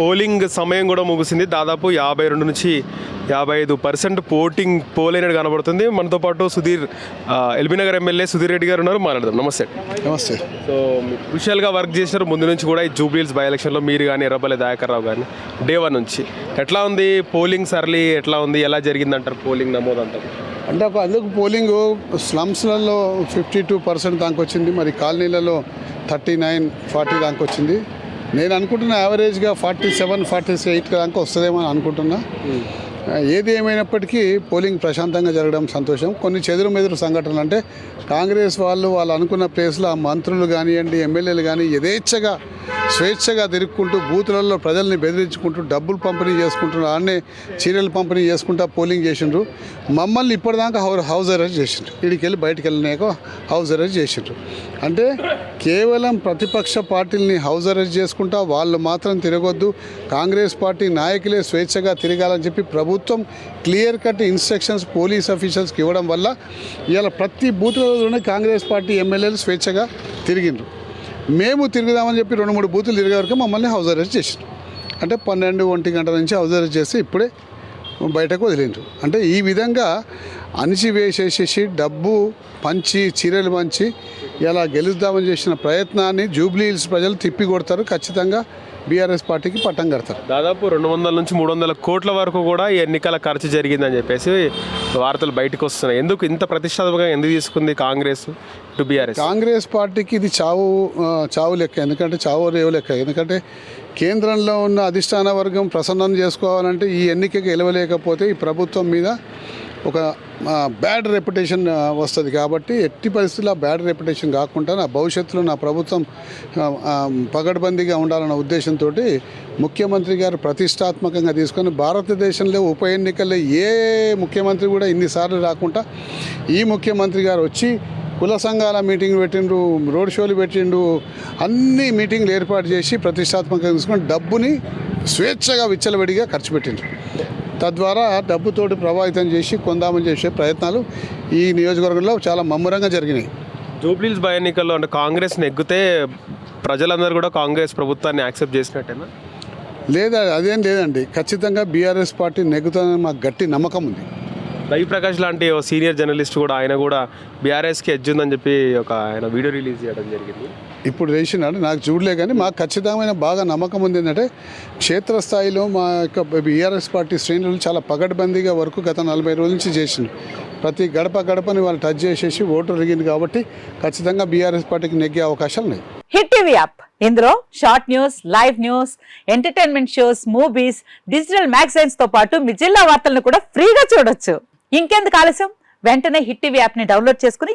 Polling సమయం కూడా ముగిసింది. దాదాపు యాభై రెండు నుంచి యాభై ఐదు పర్సెంట్ పోటింగ్ పోలైనట్టు కనబడుతుంది. మనతో పాటు సుధీర్ ఆ, ఎల్బీ నగర్ ఎమ్మెల్యే సుధీర్ రెడ్డి గారు ఉన్నారు. మాట్లాడదాం. నమస్తే. నమస్తే. సో క్రూషియల్గా వర్క్ చేసినారు. ముందు నుంచి కూడా ఈ జూబ్లీల్స్ బై ఎలక్షన్లో మీరు కానీ ఎర్రబల్లి దయాకర్ రావు కానీ డే వన్ నుంచి. ఎట్లా ఉంది పోలింగ్ సర్లీ ఎట్లా ఉంది? ఎలా జరిగింది అంటారు పోలింగ్ నమోదు అంటారు అంటే ఒక అందుకు పోలింగ్ స్లమ్స్లలో ఫిఫ్టీ టూ పర్సెంట్ దాకా వచ్చింది మరి కాలనీలలో థర్టీ నైన్ ఫార్టీ దాకా వచ్చింది నేను అనుకుంటున్న యావరేజ్గా ఫార్టీ సెవెన్ ఫార్టీ ఎయిట్ దాకా వస్తుందేమో అని అనుకుంటున్నా. ఏది ఏమైనప్పటికీ పోలింగ్ ప్రశాంతంగా జరగడం సంతోషం. కొన్ని చెదురు మెదురు సంఘటనలు అంటే కాంగ్రెస్ వాళ్ళు వాళ్ళు అనుకున్న ప్లేస్లో ఆ మంత్రులు కానివ్వండి ఎమ్మెల్యేలు కానీ యథేచ్ఛగా స్వేచ్ఛగా తిరుక్కుంటూ బూతులలో ప్రజల్ని బెదిరించుకుంటూ డబ్బులు పంపిణీ చేసుకుంటున్నారు. ఆడనే చీరలు పంపిణీ చేసుకుంటా పోలింగ్ చేసిండ్రు. మమ్మల్ని ఇప్పటిదాకా హౌ హౌస్ అరెస్ట్ చేసిండ్రు. ఇడికి వెళ్ళి బయటకు వెళ్ళినాక హౌస్ అరెస్ట్ చేసిండ్రు. అంటే కేవలం ప్రతిపక్ష పార్టీలని హౌస్ అరెస్ట్ చేసుకుంటా వాళ్ళు మాత్రం తిరగొద్దు. కాంగ్రెస్ పార్టీ నాయకులే స్వేచ్ఛగా తిరగాలని చెప్పి ప్రభుత్వం క్లియర్ కట్ ఇన్స్ట్రక్షన్స్ పోలీస్ అఫీషియల్స్కి ఇవ్వడం వల్ల ఇవాళ ప్రతి బూత్లోనే కాంగ్రెస్ పార్టీ ఎమ్మెల్యేలు స్వేచ్ఛగా తిరిగిండ్రు. మేము తిరుగుదామని చెప్పి రెండు మూడు బూతులు తిరిగే వరకు మమ్మల్ని హౌస్ అరెస్ట్ చేసిండ్రు. అంటే పన్నెండు ఒంటి గంట నుంచి హౌస్ అరెస్ట్ చేసి ఇప్పుడే బయటకు వదిలిండ్రు. అంటే ఈ విధంగా అణిచివేసేసేసి డబ్బు పంచి చీరలు పంచి ఇలా గెలుద్దామని చేసిన ప్రయత్నాన్ని జూబ్లీ హిల్స్ ప్రజలు తిప్పి కొడతారు ఖచ్చితంగా బీఆర్ఎస్ పార్టీకి పట్టం కడతారు. దాదాపు రెండు వందల నుంచి మూడు వందల కోట్ల వరకు కూడా ఈ ఎన్నికల ఖర్చు జరిగిందని చెప్పేసి వార్తలు బయటకు వస్తున్నాయి. ఎందుకు ఇంత ప్రతిష్టాత్మకంగా ఎందుకు తీసుకుంది కాంగ్రెస్ టు బీఆర్ఎస్? కాంగ్రెస్ పార్టీకి ఇది చావు చావు లెక్క. ఎందుకంటే చావు రేవు లెక్క. ఎందుకంటే కేంద్రంలో ఉన్న అధిష్టాన వర్గం ప్రసన్నం చేసుకోవాలంటే ఈ ఎన్నికకి గెలవలేకపోతే ఈ ప్రభుత్వం మీద ఒక బ్యాడ్ రెప్యుటేషన్ వస్తుంది కాబట్టి ఎట్టి పరిస్థితుల్లో బ్యాడ్ రెప్యుటేషన్ కాకుండా నా భవిష్యత్తులో నా ప్రభుత్వం పగడ్బందీగా ఉండాలన్న ఉద్దేశంతో ముఖ్యమంత్రి గారు ప్రతిష్టాత్మకంగా తీసుకొని భారతదేశంలో ఉప ఎన్నికల్లో ఏ ముఖ్యమంత్రి కూడా ఇన్నిసార్లు రాకుండా ఈ ముఖ్యమంత్రి గారు వచ్చి కుల సంఘాల మీటింగ్ పెట్టిండ్రు రోడ్ షోలు పెట్టిండు అన్ని మీటింగ్లు ఏర్పాటు చేసి ప్రతిష్టాత్మకంగా తీసుకొని డబ్బుని స్వేచ్ఛగా విచ్చలవిడిగా ఖర్చు పెట్టిండ్రు. తద్వారా డబ్బుతోటి ప్రభావితం చేసి కొందామని చేసే ప్రయత్నాలు ఈ నియోజకవర్గంలో చాలా మమ్మురంగా జరిగినాయి. జూబ్లీస్ బై ఎన్నికల్లో అంటే కాంగ్రెస్ నెగ్గితే ప్రజలందరూ కూడా కాంగ్రెస్ ప్రభుత్వాన్ని యాక్సెప్ట్ చేసినట్టేనా? లేదా అదేం లేదండి. ఖచ్చితంగా బీఆర్ఎస్ పార్టీ నెగ్గుతుందని మాకు గట్టి నమ్మకం ఉంది. రవి ప్రకాష్ లాంటి ఓ సీనియర్ జర్నలిస్ట్ కూడా ఆయన కూడా బీఆర్ఎస్కి ఎడ్జ్ ఉందని చెప్పి ఒక ఆయన వీడియో రిలీజ్ చేయడం జరిగింది. ఇప్పుడు వేసినాడు నాకు చూడలే కానీ మాకు ఖచ్చితమైన బాగా నమ్మకం ఉంది ఏంటంటే క్షేత్రస్థాయిలో మా యొక్క బీఆర్ఎస్ పార్టీ శ్రేణులు చాలా పగడ్బందీగా వరకు గత నలభై రోజుల నుంచి చేసింది. ప్రతి గడప గడపని వాళ్ళు టచ్ చేసేసి ఓటు అడిగింది కాబట్టి ఖచ్చితంగా బీఆర్ఎస్ పార్టీకి నెగ్గే అవకాశాలు ఉన్నాయి. Hit TV app. ఇందులో short news live news entertainment shows movies digital మ్యాగజైన్స్తో పాటు మీ జిల్లా వార్తలను కూడా ఫ్రీగా చూడొచ్చు. ఇంకెందుకు ఆలస్యం? వెంటనే హిట్ టీవీ యాప్ని డౌన్లోడ్ చేసుకుని